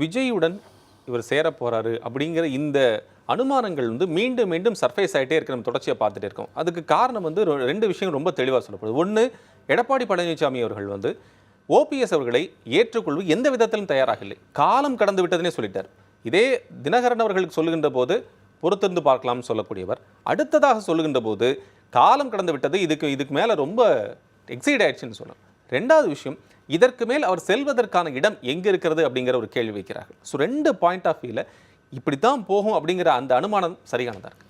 விஜயுடன் இவர் சேர போகிறாரு அப்படிங்கிற இந்த அனுமானங்கள் வந்து மீண்டும் மீண்டும் சர்ஃபேஸ் ஆகிட்டே இருக்க. நம்ம தொடர்ச்சியாக பார்த்துட்டே இருக்கோம். அதுக்கு காரணம் வந்து ரெண்டு விஷயம் ரொம்ப தெளிவாக சொல்லப்படுது. ஒன்று எடப்பாடி பழனிசாமி அவர்கள் வந்து ஓபிஎஸ் அவர்களை ஏற்றுக்கொள்வது எந்த விதத்திலும் தயாராக இல்லை காலம் கடந்து விட்டதுனே சொல்லிட்டார். இதே தினகரன் அவர்களுக்கு சொல்லுகின்ற போது பொறுத்திருந்து பார்க்கலாம்னு சொல்லக்கூடியவர். அடுத்ததாக சொல்லுகின்ற போது காலம் கடந்து விட்டது இதுக்கு இதுக்கு மேலே ரொம்ப எக்ஸைட் ஆயிடுச்சுன்னு சொல்லலாம். ரெண்டாவது விஷயம் இதற்கு மேல் அவர் செல்வதற்கான இடம் எங்கே இருக்கிறது அப்படிங்கிற ஒரு கேள்வி வைக்கிறார்கள் ஸோ ரெண்டு பாயிண்ட் ஆஃப் வியூவில் இப்படி தான் போகும் அப்படிங்கிற அந்த அனுமானம் சரியானதாக இருக்குது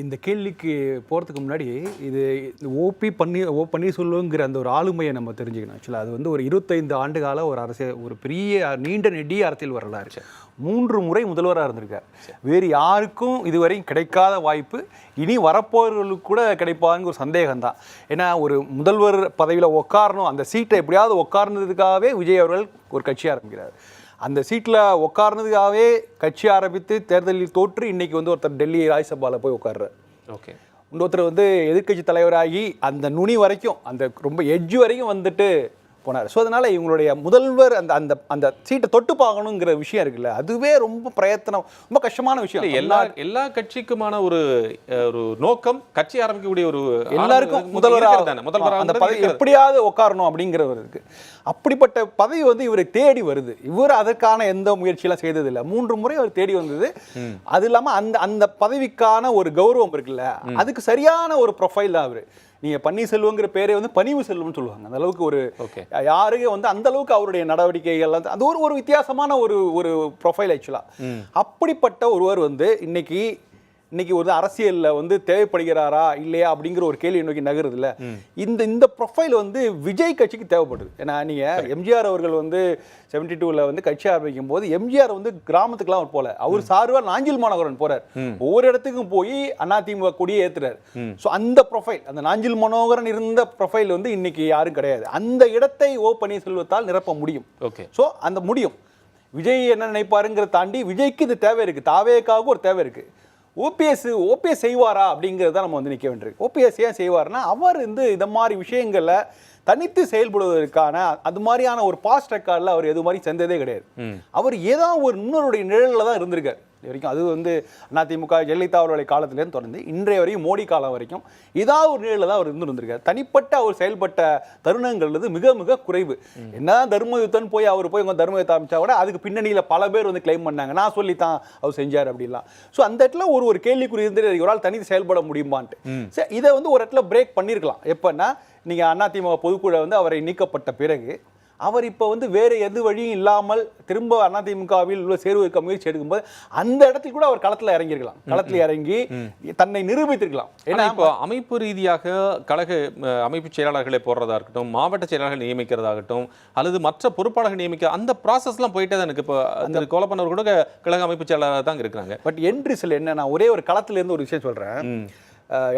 இந்த கேள்விக்கு போகிறதுக்கு முன்னாடி இது இந்த ஓபி பன்னீர் ஓ பன்னீர்செல்வங்கிற அந்த ஒரு ஆளுமையை நம்ம தெரிஞ்சுக்கணும். ஆக்சுவலாக அது வந்து ஒரு இருபத்தைந்து ஆண்டு கால ஒரு அரசியல் ஒரு பெரிய நீண்ட நெடிய அரசியல் வரலாறு. மூன்று முறை முதல்வராக இருந்திருக்கார். வேறு யாருக்கும் இதுவரையும் கிடைக்காத வாய்ப்பு இனி வரப்போவர்களுக்கு கூட கிடைப்பாதுங்கிற ஒரு சந்தேகம் தான் ஏன்னா ஒரு முதல்வர் பதவியில் உட்காரணும் அந்த சீட்டை எப்படியாவது உட்கார்ந்ததுக்காகவே விஜய் அவர்கள் ஒரு கட்சி ஆரம்பிக்கிறார். அந்த சீட்டில் உட்கார்ந்ததுக்காகவே கட்சி ஆரம்பித்து தேர்தலில் தோற்று இன்னைக்கு வந்து ஒருத்தர் டெல்லி ராஜ்யசபாவில் போய் உட்கார்றார் ஓகே. இன்னொருத்தர் வந்து எதிர்க்கட்சி தலைவராகி அந்த நுனி வரைக்கும் அந்த ரொம்ப எட்ஜ் வரைக்கும் வந்துட்டு போனார். ஸோ அதனால் இவங்களுடைய முதல்வர் அந்த அந்த அந்த சீட்டை தொட்டு பார்க்கணுங்கிற விஷயம் இருக்குல்ல அதுவே ரொம்ப பிரயத்தனம் ரொம்ப கஷ்டமான விஷயம். எல்லா எல்லா கட்சிக்குமான ஒரு ஒரு நோக்கம் கட்சி ஆரம்பிக்கக்கூடிய ஒரு எல்லாருக்கும் ஆரம்ப- முதல்வர் இருக்கிறது தானே. முதல்வர் அந்த பதவி. எப்படியாவது உட்காரணும் அப்படிங்கிறவர் இருக்கு. அப்படிப்பட்ட பதவி வந்து இவரை தேடி வருது. இவர் அதற்கான எந்த முயற்சியெல்லாம் செய்ததில்லை. மூன்று முறை அவர் தேடி வந்தது. அது இல்லாம அந்த அந்த பதவிக்கான ஒரு கௌரவம் இருக்குல்ல அதுக்கு சரியான ஒரு ப்ரொஃபைல் தான் அவரு. நீங்க பன்னீர்செல்வங்கிற பேரே வந்து பணிவு செல்வம்னு சொல்லுவாங்க. அந்த அளவுக்கு ஒரு ஓகே. யாருக்கு வந்து அந்த அளவுக்கு அவருடைய நடவடிக்கைகள் அது ஒரு ஒரு வித்தியாசமான ஒரு ஒரு ப்ரொஃபைல் ஆக்சுவலா அப்படிப்பட்ட ஒருவர் வந்து இன்னைக்கு இன்னைக்கு ஒரு அரசியல்ல வந்து தேவைப்படுகிறாரா இல்லையா அப்படிங்கிற ஒரு கேள்வி நோக்கி நகருது இல்ல இந்த இந்த ப்ரொஃபைல் வந்து விஜய் கட்சிக்கு தேவைப்படுது. ஏன்னா நீங்க எம்ஜிஆர் அவர்கள் வந்து செவன்டி டூல வந்து கட்சி ஆரம்பிக்கும் போது எம்ஜிஆர் வந்து கிராமத்துக்குலாம் அவர் போல அவர் சார்பா நாஞ்சில் மாநகரன் போறார். ஒவ்வொரு இடத்துக்கும் போய் அதிமுக கொடியை ஏத்துறாரு. ஸோ அந்த ப்ரொஃபைல் அந்த நாஞ்சில் மனோகரன் இருந்த ப்ரொஃபைல் வந்து இன்னைக்கு யாரும் கிடையாது. அந்த இடத்தை ஓ பன்னீர்செல்வத்தால் நிரப்ப முடியும். ஓகே. ஸோ அந்த முடியும். விஜய் என்ன நினைப்பாருங்கிறத தாண்டி விஜய்க்கு இது தேவை இருக்கு. தாவேக்காக ஒரு தேவை இருக்கு. ஓபிஎஸ் ஓபிஎஸ் செய்வாரா அப்படிங்கிறது தான் நம்ம வந்து நிற்க வேண்டியிருக்கு. ஓபிஎஸ் ஏன் செய்வார்னா அவர் வந்து இந்த மாதிரி விஷயங்களை தனித்து செயல்படுவதற்கான அது மாதிரியான ஒரு பாஸ்ட் ரெக்கார்டில் அவர் எது மாதிரி செஞ்சதே கிடையாது. அவர் ஏதோ ஒரு இன்னொருடைய நிழலில் தான் இருந்திருக்கார். இது வரைக்கும் அது வந்து அதிமுக ஜெயலலிதா அவர்களுடைய காலத்திலேருந்து தொடர்ந்து இன்றைய வரைக்கும் மோடி காலம் வரைக்கும் ஏதாவது ஒரு நிலையில் தான் அவர் இருந்து இருந்திருக்கார் தனிப்பட்ட அவர் செயல்பட்ட தருணங்கள் வந்து மிக மிக குறைவு. என்னதான் தர்ம யுத்தன் போய் அவர் போய் உங்க தர்ம யுத்தம் அமைச்சா கூட அதுக்கு பின்னணியில் பல பேர் வந்து கிளைம் பண்ணாங்க. நான் சொல்லித்தான் அவர் செஞ்சார் அப்படிலாம் ஸோ அந்த இடத்துல ஒரு ஒரு கேள்விக்குறி இருந்து ஒரு ஆள் தனித்து செயல்பட முடியுமான்ட்டு. சரி, இதை வந்து ஒரு இடத்துல பிரேக் பண்ணியிருக்கலாம் எப்பன்னா நீங்க அதிமுக பொதுக்குழு வந்து அவரை நீக்கப்பட்ட பிறகு அவர் இப்போ வந்து வேறு எது வழியும் இல்லாமல் திரும்ப அதிமுகவில் உள்ள சேருவதற்கு முயற்சி எடுக்கும்போது அந்த இடத்துல கூட அவர் களத்தில் இறங்கியிருக்கலாம். களத்தில் இறங்கி தன்னை நிரூபித்திருக்கலாம். ஏன்னா இப்போ அமைப்பு ரீதியாக கழக அமைப்பு செயலாளர்களை போடுறதா இருக்கட்டும் மாவட்ட செயலாளர்கள் நியமிக்கிறதாகட்டும் அல்லது மற்ற பொறுப்பாளர்கள் நியமிக்க அந்த ப்ராசஸ்லாம் போயிட்டே தான் இருக்கு. இப்போ திரு கோலப்பனவர் கூட கழக அமைப்பு செயலாளராக தான் இருக்கிறாங்க. பட் என் ரிசல்ட் என்ன நான் ஒரே ஒரு களத்துல இருந்து ஒரு விஷயம் சொல்றேன். அஹ்,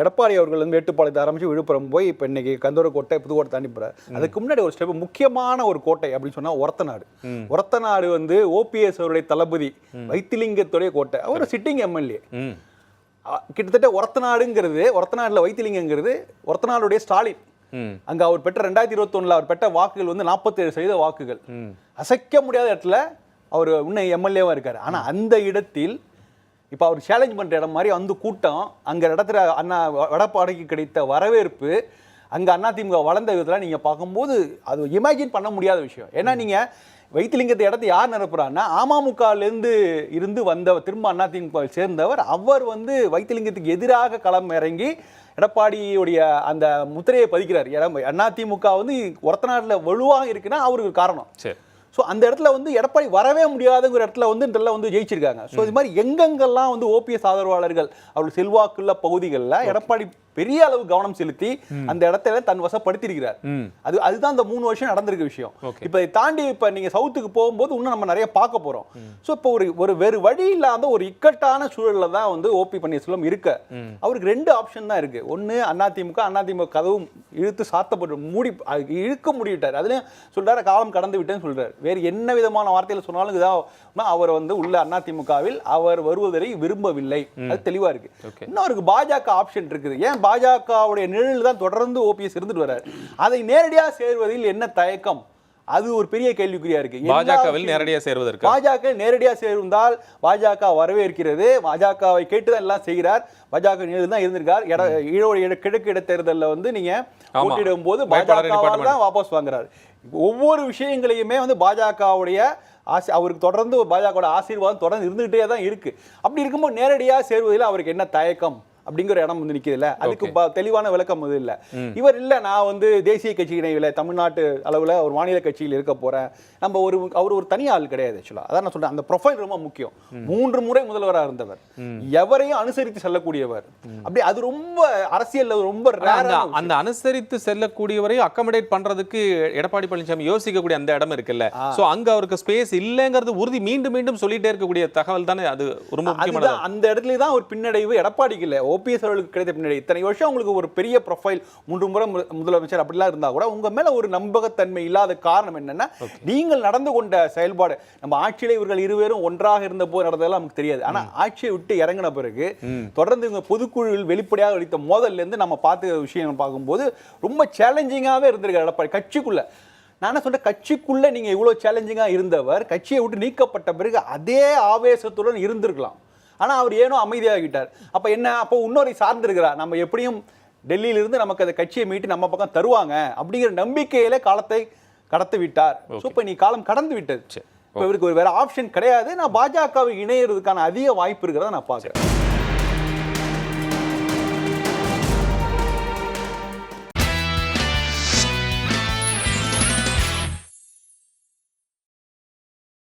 எடப்பாடி அவர்கள் வந்து மேட்டுப்பாளையத்தை ஆரம்பிச்சு விழுப்புரம் போய் இப்போ இன்னைக்கு கந்தூர கோட்டை புதுக்கோட்டை போறாரு. அதுக்கு முன்னாடி ஒரு ஸ்டெப் முக்கியமான ஒரு கோட்டை அப்படின்னு சொன்னா ஒரத்தநாடு. ஒரத்தநாடு வந்து ஓபிஎஸ் அவருடைய தளபதி வைத்திலிங்கத்துடைய கோட்டை. அவர் சிட்டிங் எம்எல்ஏ. கிட்டத்தட்ட ஒரத்தநாடுங்கிறது ஒரத்தநாடுல வைத்திலிங்கங்கிறது ஒரத்தநாடுடைய ஸ்டாலின். அங்க அவர் பெற்ற ரெண்டாயிரத்தி இருபத்தொன்னுல அவர் பெற்ற வாக்குகள் வந்து நாற்பத்தேழு சதவீத வாக்குகள். அசைக்க முடியாத இடத்துல அவர் இன்னும் எம்எல்ஏவா இருக்காரு. ஆனா அந்த இடத்தில் இப்போ அவர் சேலஞ்ச் பண்ற இடம் மாதிரி வந்து கூட்டம் அங்க இடத்துல அண்ணா வடப்பாடைக்கு கிடைத்த வரவேற்பு அங்க அதிமுக வளர்ந்த விதத்துல நீங்க பார்க்கும்போது அது இமேஜின் பண்ண முடியாத விஷயம். ஏன்னா நீங்க வைத்திலிங்கத்தை இடத்த யார் நிரப்புறான்னா அமமுகலேருந்து இருந்து வந்த திரும்ப அதிமுக வில் சேர்ந்தவர் அவர் வந்து வைத்திலிங்கத்துக்கு எதிராக களம் இறங்கி எடப்பாடியுடைய அந்த முத்திரையை பதிக்கிறார். அதிமுக வந்து ஒரத்தநாட்டில் வலுவாக இருக்குன்னா அவருக்கு காரணம். சரி. ஸோ அந்த இடத்துல வந்து எடப்பாடி வரவே முடியாதுங்கிற இடத்துல வந்து இடத்துல வந்து ஜெயிச்சிருக்காங்க. ஸோ இது மாதிரி எங்கெங்கெல்லாம் வந்து ஓபிஎஸ் ஆதரவாளர்கள் அவர்கள் செல்வாக்குள்ள பகுதிகளில் எடப்பாடி பெரிய அளவு கவனம் செலுத்தி அந்த இடத்துல தன் வசப்படுத்தியிருக்கிறார். அது அதுதான் அந்த மூணு வருஷம் நடந்திருக்க விஷயம். இப்போ இதை தாண்டி இப்போ நீங்க சவுத்துக்கு போகும்போது இன்னும் நம்ம நிறைய பார்க்க போறோம். ஸோ இப்போ ஒரு ஒரு வேறு வழி இல்லாத ஒரு இக்கட்டான சூழல்ல தான் வந்து ஓபி பன்னீர்செல்வம் இருக்க. அவருக்கு ரெண்டு ஆப்ஷன் தான் இருக்கு. ஒன்னு அதிமுக அதிமுக கதவும் இழுத்து சாத்தப்பட்டு மூடி இழுக்க முடிவிட்டார் அதுலயும் சொல்றாரு காலம் கடந்து விட்டேன்னு சொல்றாரு. வேறு என்ன விதமான வார்த்தையில சொன்னாலும் இதான் அவர் வந்து உள்ள அதிமுகவில் அவர் வருவதை விரும்பவில்லை. அது தெளிவா இருக்கு. Okay. இன்னும் அவருக்கு பாஜக ஆப்ஷன் இருக்குது. ஏன் பாஜகவுடைய நிழல் தான் தொடர்ந்து ஓபிஎஸ் இருந்துட்டு வர்றாரு? அதை நேரடியாக சேர்வதில் என்ன தயக்கம்? அது ஒரு பெரிய கேள்விக்குறியா இருக்கு. பாஜகவில் நேரடியாக சேர்வதற்கு? பாஜக நேரடியாக சேர்ந்தால் பாஜக வரவேற்கிறது. பாஜகவை கேட்டுதான் எல்லாம் செய்கிறார். பாஜக தான் இருந்திருக்கார். இட ஈழோடு கிழக்கு இடைத்தேர்தலில் வந்து நீங்க. போட்டியிடும் போது பாஜக தான் வாபஸ் வாங்குறாரு. ஒவ்வொரு விஷயங்களையுமே வந்து பாஜகவுடைய ஆசி அவருக்கு தொடர்ந்து பாஜகவோட ஆசீர்வாதம் தொடர்ந்து இருந்துகிட்டே தான் இருக்கு. அப்படி இருக்கும்போது நேரடியாக சேருவதில் அவருக்கு என்ன தயக்கம்? அப்படிங்கிற இடம் வந்து நிற்கிறதுல அதுக்கு தெளிவான விளக்கம் அது இல்லை. இவர் இல்லை நான் வந்து தேசிய கட்சி இணைவில் தமிழ்நாட்டு அளவில் ஒரு மாநில கட்சியில் இருக்க போறேன். நம்ம ஒரு அவர் ஒரு தனி ஆள் கிடையாது ஆக்சுவலாக அதான் நான் சொல்றேன். அந்த ப்ரொஃபைல் ரொம்ப முக்கியம். மூன்று முறை முதல்வராக இருந்தவர். எவரையும் அனுசரித்து செல்லக்கூடியவர். அப்படி அது ரொம்ப அரசியல்ல ரொம்ப அந்த அனுசரித்து செல்லக்கூடியவரை அக்கமடேட் பண்றதுக்கு எடப்பாடி பழனிசாமி யோசிக்கக்கூடிய அந்த இடம் இருக்குல்ல. சோ அங்க அவருக்கு ஸ்பேஸ் இல்லைங்கிறது உறுதி மீண்டும் மீண்டும் சொல்லிட்டே இருக்கக்கூடிய தகவல் தானே அது ரொம்ப முக்கியமானது. அதுதான் அந்த இடத்துல தான் ஒரு பின்னடைவு எடப்பாடிக்கு இல்லை. ஓபிஎஸ் அவர்களுக்கு கிடைத்த பின்னடைவு இத்தனை வருஷம் உங்களுக்கு ஒரு பெரிய ப்ரொஃபைல் மூன்று முறை முதலமைச்சர் அப்படிலாம் இருந்தா கூட உங்க மேல ஒரு நம்பகத்தன்மை இல்லாத காரணம் என்னன்னா நீங்கள் நடந்து கொண்ட செயல்பாடு. நம்ம ஆட்சியில இவர்கள் இருவரும் ஒன்றாக இருந்த போது நடந்ததெல்லாம் நமக்கு தெரியாது. ஆனா ஆட்சியை விட்டு இறங்கின பிறகு தொடர்ந்து இவங்க பொதுக்குழுவில் வெளிப்படையாக அளித்த மோதல்ல இருந்து நம்ம பார்த்த விஷயம் பார்க்கும்போது ரொம்ப சேலஞ்சிங்காகவே இருந்திருக்காரு எடப்பாடி. கட்சிக்குள்ள. நான் என்ன சொல்றேன்? கட்சிக்குள்ள நீங்க இவ்வளவு சேலஞ்சிங்கா இருந்தவர் கட்சியை விட்டு நீக்கப்பட்ட பிறகு அதே ஆவேசத்துடன் இருந்திருக்கலாம். ஆனா அவர் ஏனோ அமைதியாகிட்டார் அப்ப என்ன? அப்போ இன்னொரு சார்ந்திருக்கிறார். நம்ம எப்படியும் டெல்லியில இருந்து நமக்கு அந்த கட்சியை மீட்டு நம்ம பக்கம் தருவாங்க அப்படிங்கிற நம்பிக்கையிலே காலத்தை கடத்து விட்டார். ஸோ இப்போ நீ காலம் கடந்து விட்டது. இப்போ இவருக்கு ஒரு வேற ஆப்ஷன் கிடையாது. நான் பாஜகவை இணையறதுக்கான அதிக வாய்ப்பு இருக்கிறத நான் பார்க்குறேன்.